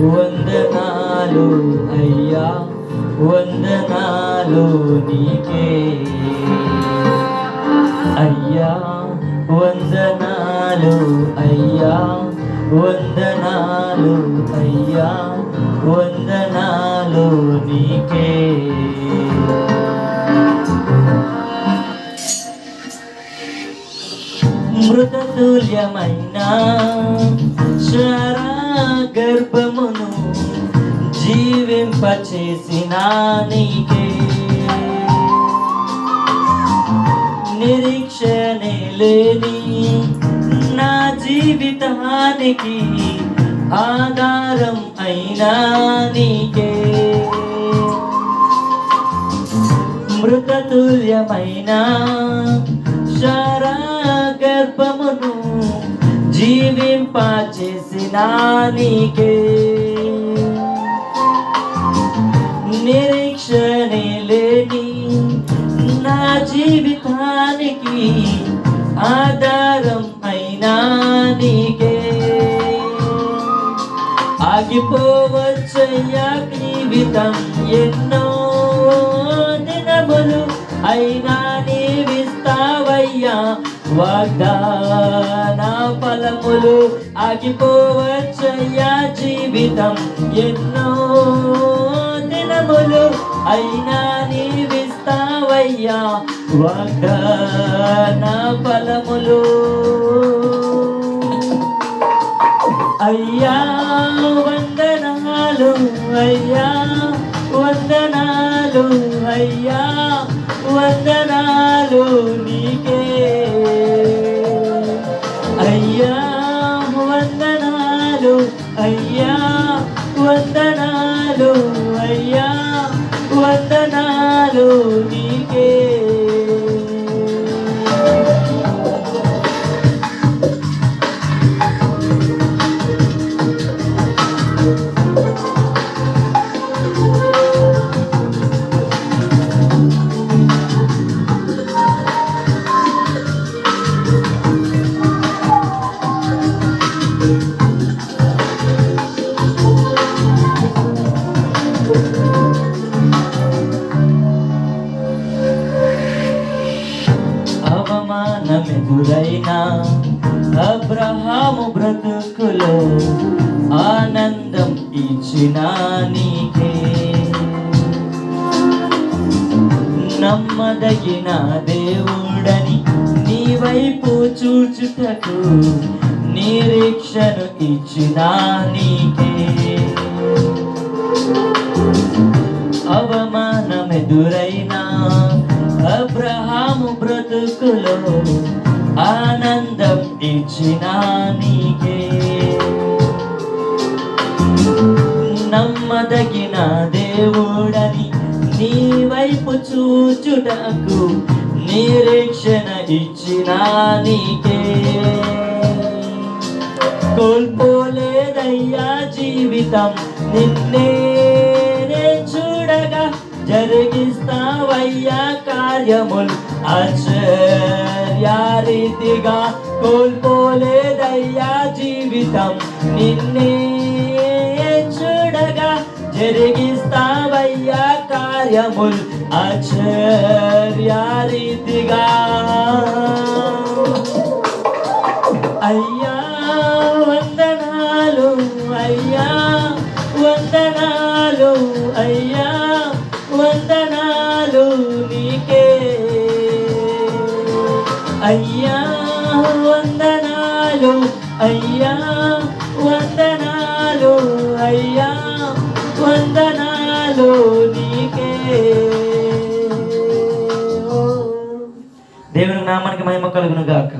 వందనాలు అయ్యా వందనాలు నీకే. అయ్యా వందనాలు అయ్యా వందనాలు అయ్యా వందనాలు నీకే. మృతతుల్యమైనా జీవింపచేసిన నీకే. నిరీక్షణే లేని నా జీవితానికి ఆధారం అయినా నీకే. మృతతుల్యమైన శారా గర్భమును జీవింపచేసిన నీకే. నిరీక్షణే లేని నా జీవితానికి ఆధారం అయినా నీకే. ఆగిపోవచ్చయ్యా జీవితం ఎన్నో దినములు అయినా నీవిస్తావయ్యా. వాగ్దాన ఫలములు ఆగిపోవచ్చయ్యా జీవితం ఎన్నో దినములు అయినా నీవిస్తావయ్యా వాగ్దాన ఫలములు. అయ్యా వందనాలు అయ్యా వందనాలు అయ్యా వందనాలు నీకే. అయ్యా వందనాలు అయ్యా వందనాలు. వందనాలు అబ్రహాము బ్రతుకులో ఆనందం ఇచ్చిన నీకే. నమ్మదగిన దేవుడని నీ వైపు చూచుటకు నిరీక్షను ఇచ్చిన నీకే. అవమానమెదురైనా అబ్రహాము బ్రతుకులో ఆనందం ఇచ్చిన నీకే. నమ్మదగిన దేవుడని నీ వైపు చూచుటకు నిరీక్షణ ఇచ్చిన నీకే. కోల్పోలేదయ్యా జీవితం నిన్నే చేస్తావయ్యా కార్యములు ఆశ్చర్యారీతిగా కోల్పోలేదయ్యా జీవితం. నిన్నే చూడగా జరిగిస్తావయ్యా కార్యములు ఆశ్చర్యారీతిగా. అయ్యా వందనాలు అయ్యా వందనాలు అయ్యా అయ్యా వందనాలు అయ్యా వందనాలు అయ్యా వందనాలు నీకే. దేవుని నామానికి మహిమ కలుగును గాక